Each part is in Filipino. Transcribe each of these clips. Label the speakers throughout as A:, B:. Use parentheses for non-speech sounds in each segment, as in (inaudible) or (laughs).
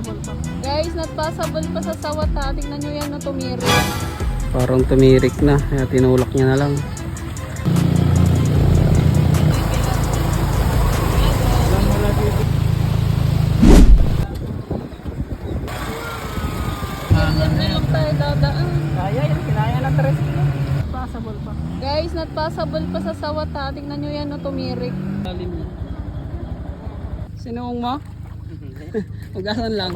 A: possible pa. Guys, not possible pa sa sawat ha. Tingnan nyo yan na tumiri.
B: Parang tumirik na. Kaya tinulak niya na lang.
A: Guys, not possible pa sa sawat ha. Tingnan nyo yan na tumirik.
B: Sinuong mo? (laughs) Ugasan lang.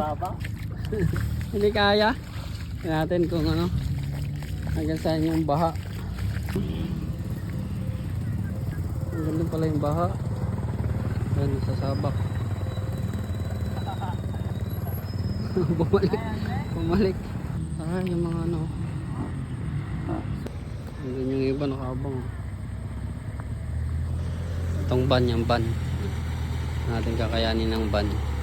B: (laughs) Hindi kaya. Tingnan natin kung ano. Hanggang saan yung baha. Hanggang doon pala yung baha. Ayan, sa sabak. (laughs) Bumalik. Bumalik. Ah, yung mga ano. Hanggang yung iba nakabang. Itong ban, yung ban. Natin kakayanin ng ban. Parang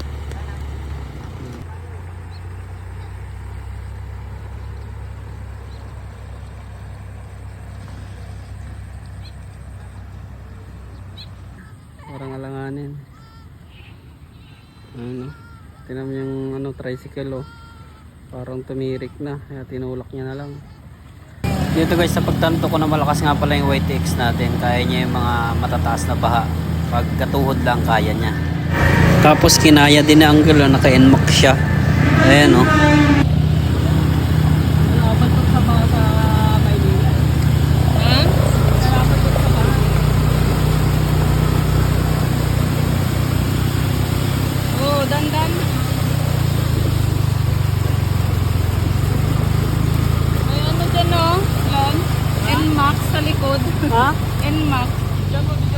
B: alanganin. Ano? Tinan mo yung ano, tricycle oh. Parang tumirik na. Kaya tinulak niya na lang. Dito guys, sa pagtanto ko na malakas nga pala yung YTX natin. Kaya niya yung mga matataas na baha. Pag katuhod lang, kaya niya. Tapos kinaya din na angle, oh, naka-NMAX siya. Ayan oh.
A: code. Ha? Huh? NMAX.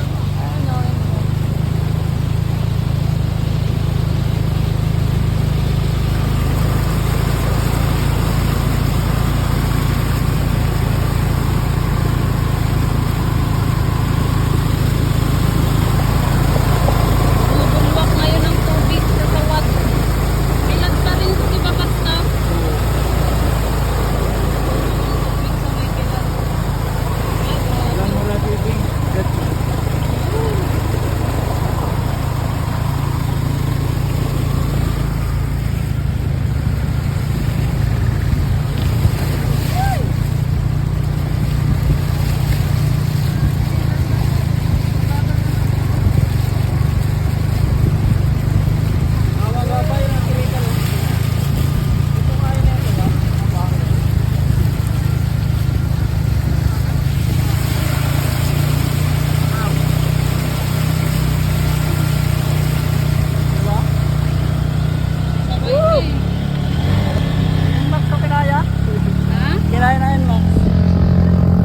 B: Na NMAX.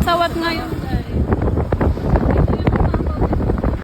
A: Sawat ngayon guys.